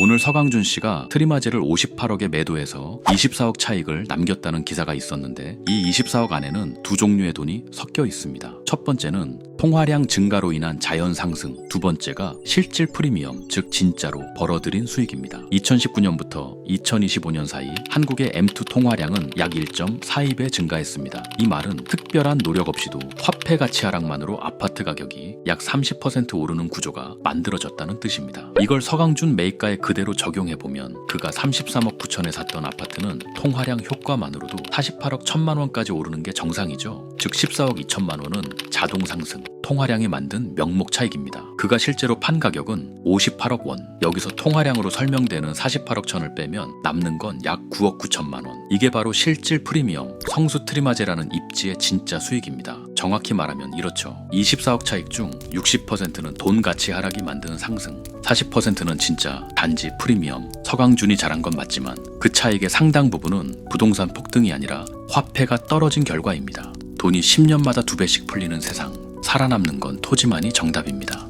오늘 서강준 씨가 트리마제를 58억에 매도해서 24억 차익을 남겼다는 기사가 있었는데 이 24억 안에는 두 종류의 돈이 섞여 있습니다. 첫 번째는 통화량 증가로 인한 자연 상승, 두 번째가 실질 프리미엄, 즉 진짜로 벌어들인 수익입니다. 2019년부터 2025년 사이 한국의 M2 통화량은 약 1.42배 증가했습니다. 이 말은 특별한 노력 없이도 화폐 가치 하락만으로 아파트 가격이 약 30% 오르는 구조가 만들어졌다는 뜻입니다. 이걸 서강준 매입가에 그대로 적용해 보면 그가 33억 9천에 샀던 아파트는 통화량 효과만으로도 48억 1천만 원까지 오르는 게 정상이죠. 즉 14억 2천만 원은 자동 상승, 통화량이 만든 명목 차익입니다. 그가 실제로 판 가격은 58억 원. 여기서 통화량으로 설명되는 48억 천을 빼면 남는 건 약 9억 9천만 원. 이게 바로 실질 프리미엄, 성수 트리마제라는 입지의 진짜 수익입니다. 정확히 말하면 이렇죠. 24억 차익 중 60%는 돈 가치 하락이 만드는 상승, 40%는 진짜 단지 프리미엄. 서강준이 잘한 건 맞지만 그 차익의 상당 부분은 부동산 폭등이 아니라 화폐가 떨어진 결과입니다. 돈이 10년마다 두 배씩 풀리는 세상. 살아남는 건 토지만이 정답입니다.